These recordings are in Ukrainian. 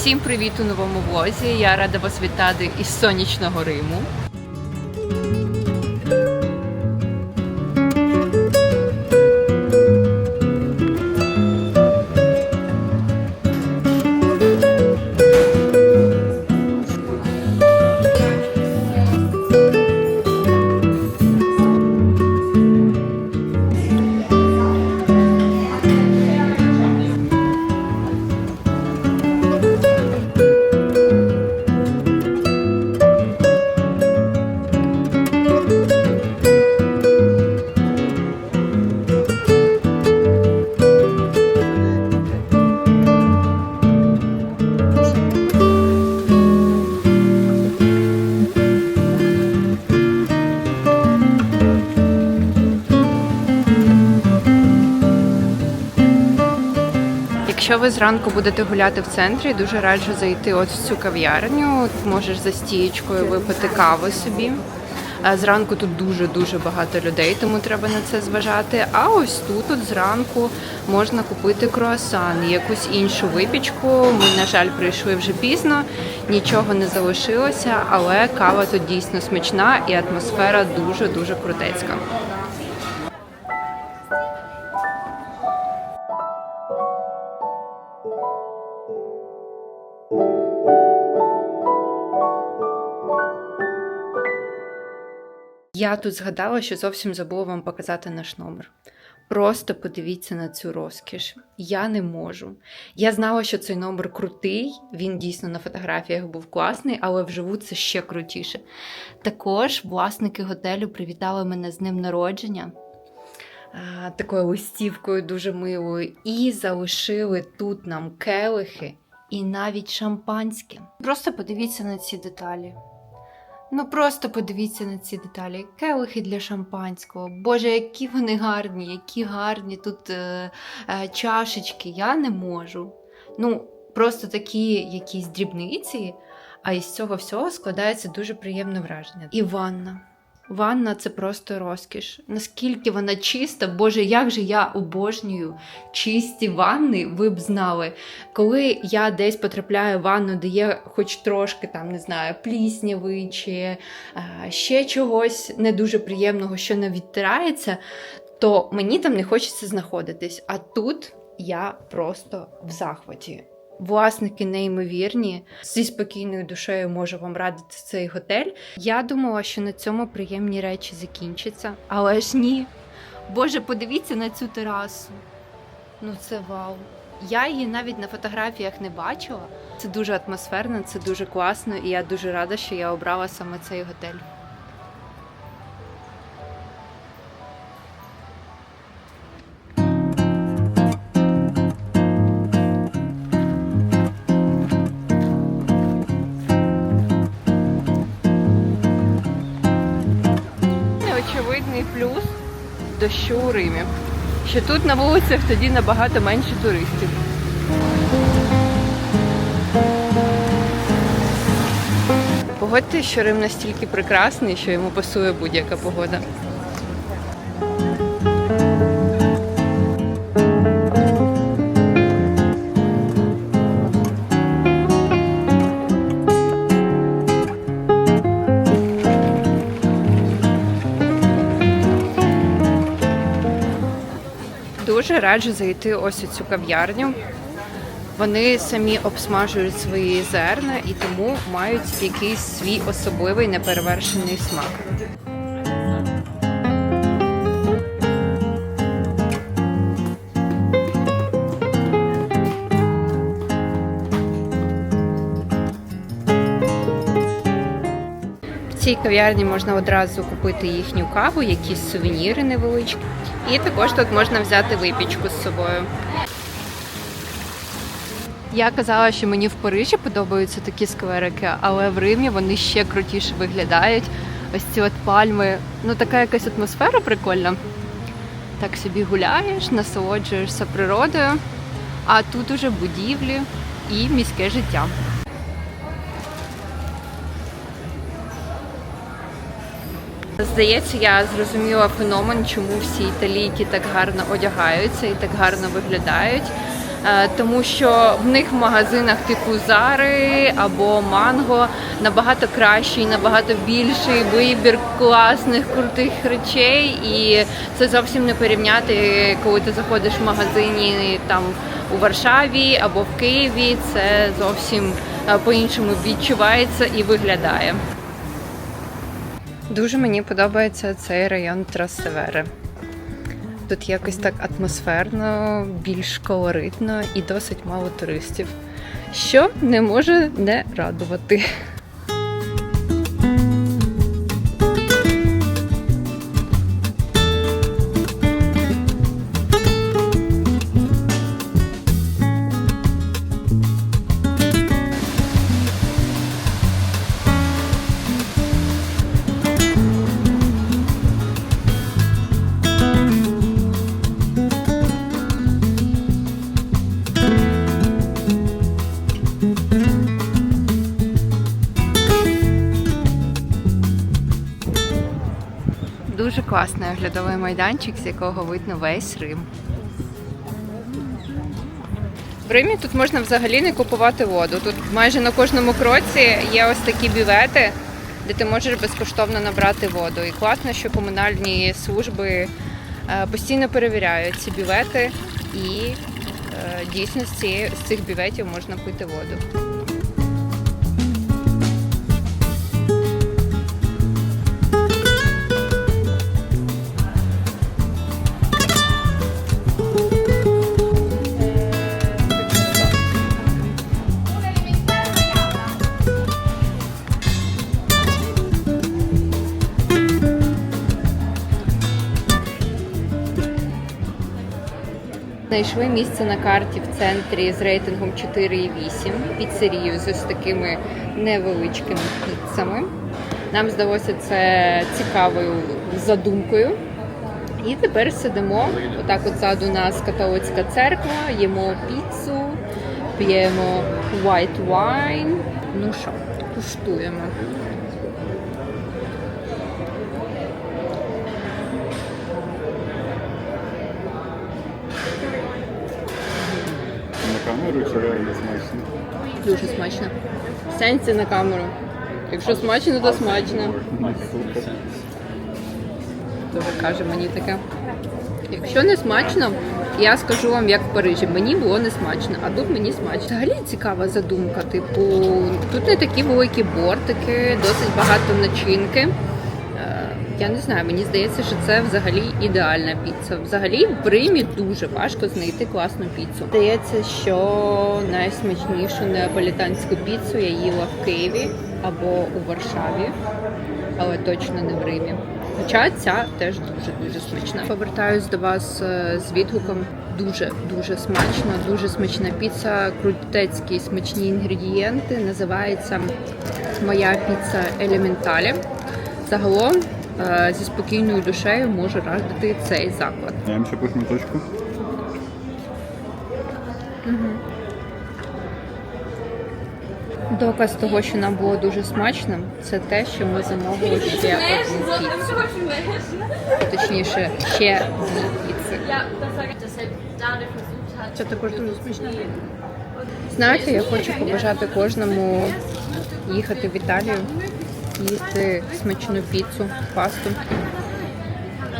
Всім привіт у новому влозі. Я рада вас вітати із сонячного Риму. Якщо ви зранку будете гуляти в центрі, дуже раджу зайти от в цю кав'ярню. Можеш за стієчкою випити каву собі. Зранку тут дуже дуже багато людей, тому треба на це зважати. А ось тут, от зранку, можна купити круасан якусь іншу випічку. Ми, на жаль, прийшли вже пізно, нічого не залишилося, але кава тут дійсно смачна і атмосфера дуже дуже крутецька. Я тут згадала, що зовсім забула вам показати наш номер. Просто подивіться на цю розкіш. Я не можу. Я знала, що цей номер крутий, він дійсно на фотографіях був класний, але вживу це ще крутіше. Також власники готелю привітали мене з днем народження. Такою листівкою дуже милою, і залишили тут нам келихи і навіть шампанське. Просто подивіться на ці деталі. Ну просто подивіться на ці деталі. Келихи для шампанського. Боже, які вони гарні, які гарні тут е, е, чашечки. Я не можу. Ну, просто такі якісь дрібниці, а із цього всього складається дуже приємне враження. І ванна. Ванна це просто розкіш. Наскільки вона чиста, Боже, як же я обожнюю чисті ванни, ви б знали. Коли я десь потрапляю в ванну, де є хоч трошки там, не знаю, плісняви чи е, ще чогось не дуже приємного, що не відтирається, то мені там не хочеться знаходитись. А тут я просто в захваті. Власники неймовірні, зі спокійною душею можу вам радити цей готель. Я думала, що на цьому приємні речі закінчаться, але ж ні. Боже, подивіться на цю терасу. Ну це вау. Я її навіть на фотографіях не бачила. Це дуже атмосферно, це дуже класно, і я дуже рада, що я обрала саме цей готель. У Римі. Що тут на вулицях тоді набагато менше туристів. Погодьте, що Рим настільки прекрасний, що йому пасує будь-яка погода. Раджу зайти ось у цю кав'ярню. Вони самі обсмажують свої зерна і тому мають якийсь свій особливий неперевершений смак. Цій кав'ярні можна одразу купити їхню каву, якісь сувеніри невеличкі. І також тут можна взяти випічку з собою. Я казала, що мені в Парижі подобаються такі скверики, але в Римі вони ще крутіше виглядають. Ось ці от пальми. Ну, така якась атмосфера прикольна. Так собі гуляєш, насолоджуєшся природою, а тут уже будівлі і міське життя. Здається, я зрозуміла феномен, чому всі італійки так гарно одягаються і так гарно виглядають. Е, Тому що в них в магазинах типу Зари або Манго набагато кращий, набагато більший вибір класних крутих речей, і це зовсім не порівняти, коли ти заходиш в магазині там у Варшаві або в Києві. Це зовсім е, по-іншому відчувається і виглядає. Дуже мені подобається цей район Трасевери. Тут якось так атмосферно, більш колоритно і досить мало туристів, що не може не радувати. Дуже класний оглядовий майданчик, з якого видно весь Рим. В Римі тут можна взагалі не купувати воду. Тут майже на кожному кроці є ось такі бювети, де ти можеш безкоштовно набрати воду. І класно, що комунальні служби е, постійно перевіряють ці бювети, і е, дійсно з, цих бюветів можна пити воду. Знайшли місце на карті в центрі з рейтингом 4,8 піцерію з ось такими невеличкими піцами. Нам здалося це цікавою задумкою. І тепер сидимо. Отак от ззаду нас католицька церква, їмо піцу, п'ємо white wine. Ну що, куштуємо. Дуже смачно. Сенсі на камеру. Якщо смачно, то смачно. Ну, каже мені таке. Якщо не смачно, я скажу вам, як в Парижі. Мені було не смачно, а тут мені смачно. Взагалі цікава задумка. Типу, тут не такі великі бортики, досить багато начинки. Я не знаю, мені здається, що це взагалі ідеальна піца. Взагалі в Римі дуже важко знайти класну піцу. Здається, що найсмачнішу неаполітанську піцу я їла в Києві або у Варшаві, але точно не в Римі. Хоча ця теж дуже дуже смачна. Повертаюсь до вас е, з відгуком. Дуже дуже смачно, дуже смачна піца, крутецькі смачні інгредієнти. Називається моя піца Елементалі. Загалом зі спокійною душею можу радити цей заклад. Я їм ще шматочку. Доказ того, що нам було дуже смачно, це те, що ми замовили ще одну піцу. Точніше, ще дві піци. Це також дуже смачно. Знаєте, я хочу побажати кожному їхати в Італію, їсти смачну піцу, пасту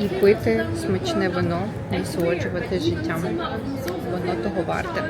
і пити смачне вино, насолоджувати життям. Воно того варте.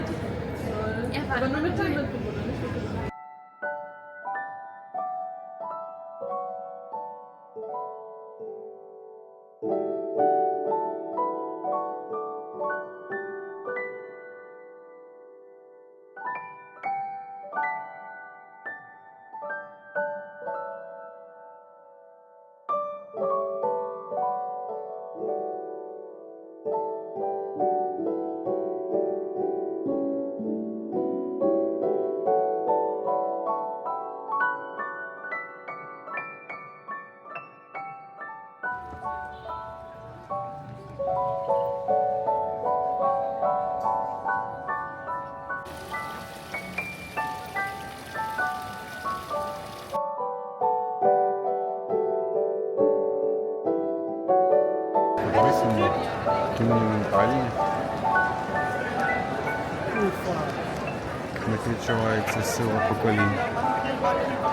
passou há pouco ali.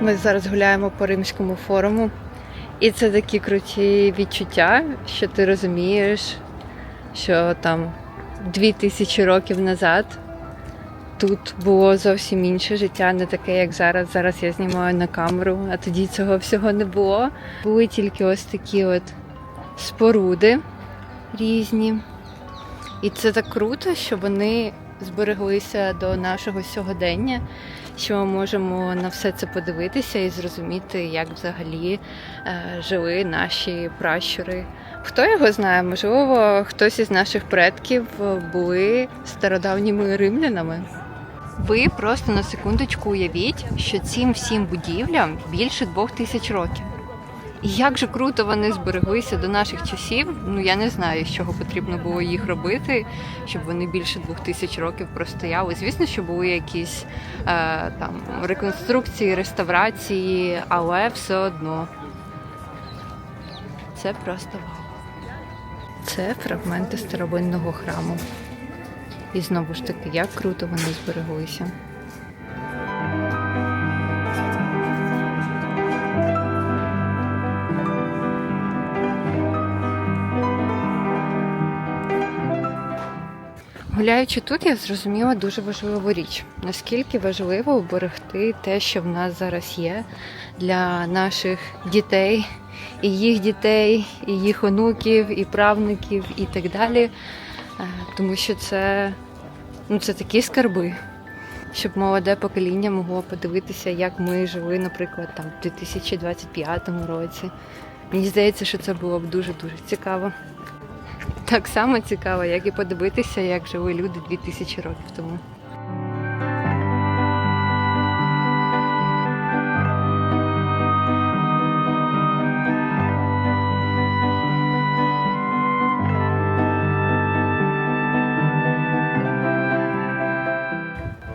Ми зараз гуляємо по римському форуму, і це такі круті відчуття, що ти розумієш, що там дві тисячі років назад тут було зовсім інше життя, не таке, як зараз. Зараз я знімаю на камеру, а тоді цього всього не було. Були тільки ось такі от споруди різні. І це так круто, що вони збереглися до нашого сьогодення, що можемо на все це подивитися і зрозуміти, як взагалі е, жили наші пращури. Хто його знає, можливо, хтось із наших предків були стародавніми римлянами. Ви просто на секундочку уявіть, що цим всім будівлям більше двох тисяч років. Як же круто вони збереглися до наших часів. Ну я не знаю, з чого потрібно було їх робити, щоб вони більше двох тисяч років простояли. Звісно, що були якісь е, там реконструкції, реставрації, але все одно це просто вау. Це фрагменти старовинного храму. І знову ж таки, як круто вони збереглися. Гуляючи тут, я зрозуміла дуже важливу річ. Наскільки важливо уберегти те, що в нас зараз є для наших дітей, і їх дітей, і їх онуків, і правнуків, і так далі. Е, Тому що це, ну, це такі скарби, щоб молоде покоління могло подивитися, як ми жили, наприклад, там в 2025 році. Мені здається, що це було б дуже-дуже цікаво. Так само цікаво, як і подивитися, як жили люди 2000 років тому.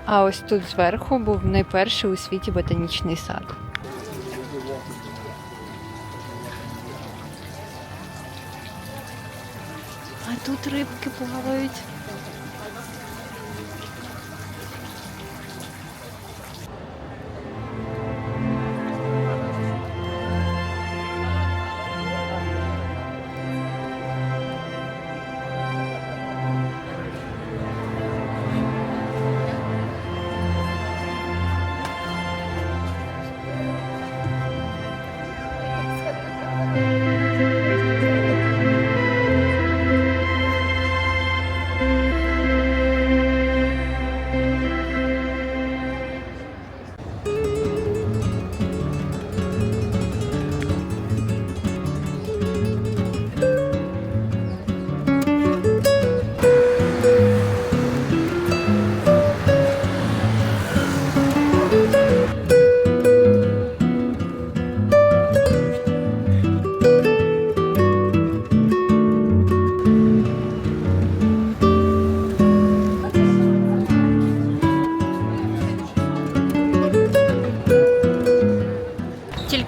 А ось тут зверху був найперший у світі ботанічний сад. Рибки плавають.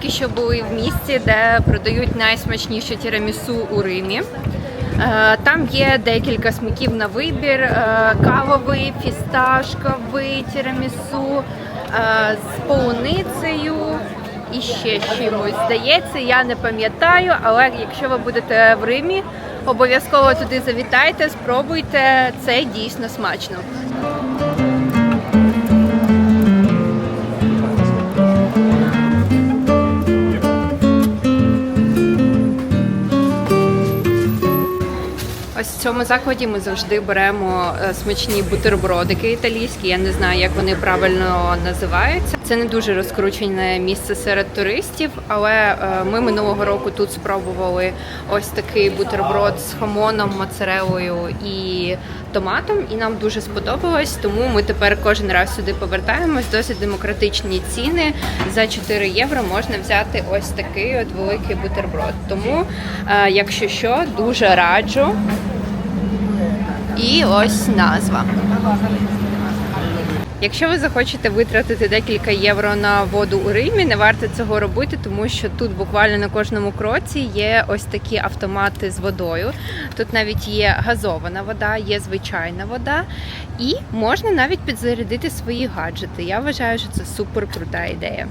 Тільки що були в місті, де продають найсмачніше тірамісу у Римі. Е, Там є декілька смаків на вибір: е, кавовий, фісташковий тірамісу е, з полуницею і ще чимось. Здається, я не пам'ятаю, але якщо ви будете в Римі, обов'язково туди завітайте, спробуйте. Це дійсно смачно. Цьому закладі ми завжди беремо е, смачні бутербродики італійські. Я не знаю, як вони правильно називаються. Це не дуже розкручене місце серед туристів, але е, ми минулого року тут спробували ось такий бутерброд з хамоном, моцарелою і томатом, і нам дуже сподобалось. Тому ми тепер кожен раз сюди повертаємось. Досить демократичні ціни. За 4 євро можна взяти ось такий от великий бутерброд. Тому, е, якщо що, дуже раджу. І ось назва. Якщо ви захочете витратити декілька євро на воду у Римі, не варто цього робити, тому що тут буквально на кожному кроці є ось такі автомати з водою. Тут навіть є газована вода, є звичайна вода, і можна навіть підзарядити свої гаджети. Я вважаю, що це супер крута ідея.